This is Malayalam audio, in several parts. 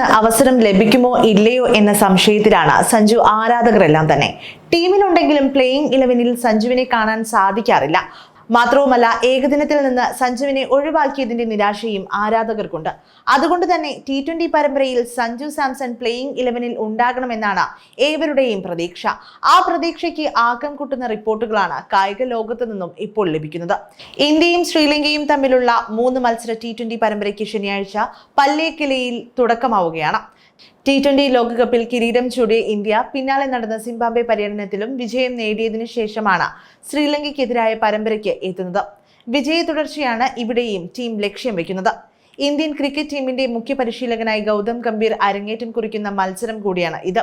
അവസരം ലഭിക്കുമോ ഇല്ലയോ എന്ന സംശയത്തിലാണ് സഞ്ജു ആരാധകരെല്ലാം തന്നെ. ടീമിലുണ്ടെങ്കിലും പ്ലേയിങ് ഇലവനിൽ സഞ്ജുവിനെ കാണാൻ സാധിക്കാറില്ല. മാത്രവുമല്ല ഏകദിനത്തിൽ നിന്ന് സഞ്ജുവിനെ ഒഴിവാക്കിയതിന്റെ നിരാശയും ആരാധകർക്കുണ്ട്. അതുകൊണ്ട് തന്നെ ടി ട്വന്റി പരമ്പരയിൽ സഞ്ജു സാംസൺ പ്ലേയിങ് ഇലവനിൽ ഉണ്ടാകണമെന്നാണ് ഏവരുടെയും പ്രതീക്ഷ. ആ പ്രതീക്ഷയ്ക്ക് ആക്കം കൂട്ടുന്ന റിപ്പോർട്ടുകളാണ് കായിക ലോകത്തു നിന്നും ഇപ്പോൾ ലഭിക്കുന്നത്. ഇന്ത്യയും ശ്രീലങ്കയും തമ്മിലുള്ള മൂന്ന് മത്സര ടി ട്വന്റി പരമ്പരയ്ക്ക് ശനിയാഴ്ച പല്ലേക്കിലയിൽ തുടക്കമാവുകയാണ്. ടി ട്വന്റി ലോകകപ്പിൽ കിരീടം ചൂടിയ ഇന്ത്യ പിന്നാലെ നടന്ന സിംബാബ്വെ പര്യടനത്തിലും വിജയം നേടിയതിനു ശേഷമാണ് ശ്രീലങ്കയ്ക്കെതിരായ പരമ്പരയ്ക്ക് എത്തുന്നത്. വിജയ തുടർച്ചയാണ് ഇവിടെയും ടീം ലക്ഷ്യം വെക്കുന്നത്. ഇന്ത്യൻ ക്രിക്കറ്റ് ടീമിന്റെ മുഖ്യ പരിശീലകനായി ഗൗതം ഗംഭീർ അരങ്ങേറ്റം കുറിക്കുന്ന മത്സരം കൂടിയാണ് ഇത്.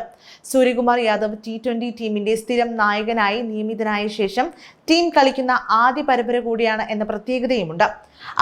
സൂര്യകുമാർ യാദവ് ടി ട്വന്റി ടീമിന്റെ സ്ഥിരം നായകനായി നിയമിതനായ ശേഷം ടീം കളിക്കുന്ന ആദ്യ പരമ്പര കൂടിയാണ് എന്ന പ്രത്യേകതയുമുണ്ട്.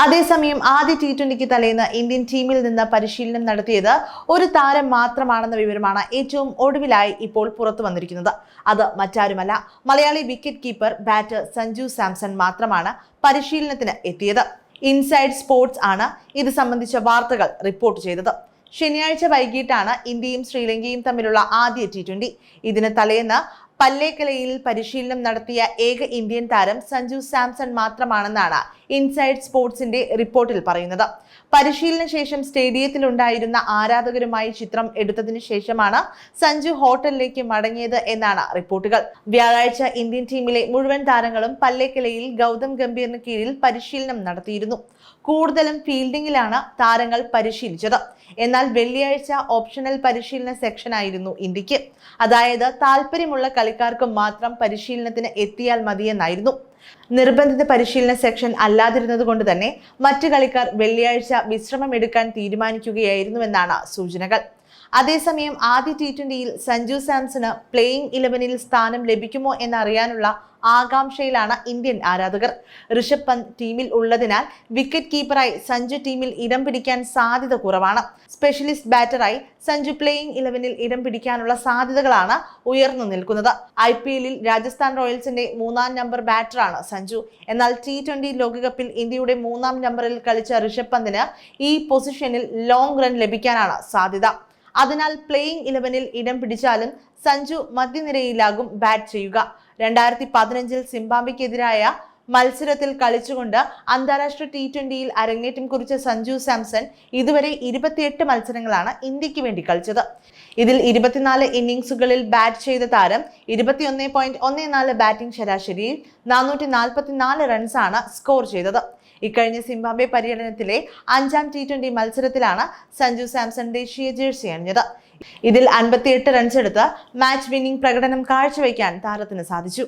അതേസമയം ആദ്യ ടി ട്വന്റിക്ക് തലേന്ന് ഇന്ത്യൻ ടീമിൽ നിന്ന് പരിശീലനം നടത്തിയത് ഒരു താരം മാത്രമാണെന്ന വിവരമാണ് ഏറ്റവും ഒടുവിലായി ഇപ്പോൾ പുറത്തു വന്നിരിക്കുന്നത്. അത് മറ്റാരുമല്ല Malayali wicket keeper batter Sanju Samson മാത്രമാണ് പരിശീലനത്തിന് എത്തിയത്. ഇൻസൈഡ് സ്പോർട്സ് ആണ് ഇത് സംബന്ധിച്ച വാർത്തകൾ റിപ്പോർട്ട് ചെയ്തത്. ശനിയാഴ്ച വൈകിട്ടാണ് ഇന്ത്യയും ശ്രീലങ്കയും തമ്മിലുള്ള ആദ്യ ടി ട്വന്റി ഇതിന് തലേന്ന് പല്ലേക്കലയിൽ പരിശീലനം നടത്തിയ ഏക ഇന്ത്യൻ താരം സഞ്ജു സാംസൺ മാത്രമാണെന്നാണ് ഇൻസൈഡ് സ്പോർട്സിന്റെ റിപ്പോർട്ടിൽ പറയുന്നത്. പരിശീലന ശേഷം സ്റ്റേഡിയത്തിലുണ്ടായിരുന്ന ആരാധകരുമായി ചിത്രം എടുത്തതിനു ശേഷമാണ് സഞ്ജു ഹോട്ടലിലേക്ക് മടങ്ങിയത് എന്നാണ് റിപ്പോർട്ടുകൾ. വ്യാഴാഴ്ച ഇന്ത്യൻ ടീമിലെ മുഴുവൻ താരങ്ങളും പല്ലേക്കലയിൽ ഗൗതം ഗംഭീറിന് കീഴിൽ പരിശീലനം നടത്തിയിരുന്നു. കൂടുതലും ഫീൽഡിംഗിലാണ് താരങ്ങൾ പരിശീലിച്ചത്. എന്നാൽ വെള്ളിയാഴ്ച ഓപ്ഷണൽ പരിശീലന സെക്ഷൻ ആയിരുന്നു ഇന്ത്യയ്ക്ക്. അതായത് താല്പര്യമുള്ള കളിക്കാർക്ക് മാത്രം പരിശീലനത്തിന് എത്തിയാൽ മതിയെന്നായിരുന്നു. നിർബന്ധിത പരിശീലന സെക്ഷൻ അല്ലാതിരുന്നത് കൊണ്ട് തന്നെ മറ്റു കളിക്കാർ വെള്ളിയാഴ്ച വിശ്രമം എടുക്കാൻ തീരുമാനിക്കുകയായിരുന്നുവെന്നാണ് സൂചനകൾ. അതേസമയം ആദ്യ ടി ട്വന്റിയിൽ സഞ്ജു സാംസണ് പ്ലേയിങ് ഇലവനിൽ സ്ഥാനം ലഭിക്കുമോ എന്നറിയാനുള്ള ആകാംക്ഷയിലാണ് ഇന്ത്യൻ ആരാധകർ. ഋഷഭ് പന്ത് ടീമിൽ ഉള്ളതിനാൽ വിക്കറ്റ് കീപ്പറായി സഞ്ജു ടീമിൽ ഇടം പിടിക്കാൻ സാധ്യത കുറവാണ്. സ്പെഷ്യലിസ്റ്റ് ബാറ്ററായി സഞ്ജു പ്ലേയിങ് ഇലവനിൽ ഇടം പിടിക്കാനുള്ള സാധ്യതകളാണ് ഉയർന്നു നിൽക്കുന്നത്. ഐ പി എല്ലിൽ രാജസ്ഥാൻ റോയൽസിന്റെ മൂന്നാം നമ്പർ ബാറ്ററാണ് സഞ്ജു. എന്നാൽ ടി ട്വന്റി ലോകകപ്പിൽ ഇന്ത്യയുടെ മൂന്നാം നമ്പറിൽ കളിച്ച ഋഷഭ് പന്തിന് ഈ പൊസിഷനിൽ ലോങ് റൺ ലഭിക്കാനാണ് സാധ്യത. അതിനാൽ പ്ലേയിങ് ഇലവനിൽ ഇടം പിടിച്ചാലും സഞ്ജു മധ്യനിരയിലാകും ബാറ്റ് ചെയ്യുക. രണ്ടായിരത്തി പതിനഞ്ചിൽ സിംബാബ്വെക്കെതിരായ മത്സരത്തിൽ കളിച്ചുകൊണ്ട് അന്താരാഷ്ട്ര ടി ട്വന്റിയിൽ അരങ്ങേറ്റം കുറിച്ച സഞ്ജു സാംസൺ ഇതുവരെ ഇരുപത്തിയെട്ട് മത്സരങ്ങളാണ് ഇന്ത്യയ്ക്ക് വേണ്ടി കളിച്ചത്. ഇതിൽ ഇരുപത്തിനാല് ഇന്നിംഗ്സുകളിൽ ബാറ്റ് ചെയ്ത താരം ഇരുപത്തിയൊന്ന് പോയിന്റ് ഒന്ന് നാല് ബാറ്റിംഗ് ശരാശരിയിൽ നാനൂറ്റി നാൽപ്പത്തിനാല് റൺസാണ് സ്കോർ ചെയ്തത്. ഇക്കഴിഞ്ഞ സിംബാബ്വെ പര്യടനത്തിലെ അഞ്ചാം ടി ട്വന്റി മത്സരത്തിലാണ് സഞ്ജു സാംസൺ ദേശീയ ജേഴ്സി അണിഞ്ഞത്. ഇതിൽ അൻപത്തിയെട്ട് റൺസ് എടുത്ത് മാച്ച് വിന്നിംഗ് പ്രകടനം കാഴ്ചവെക്കാൻ താരത്തിന് സാധിച്ചു.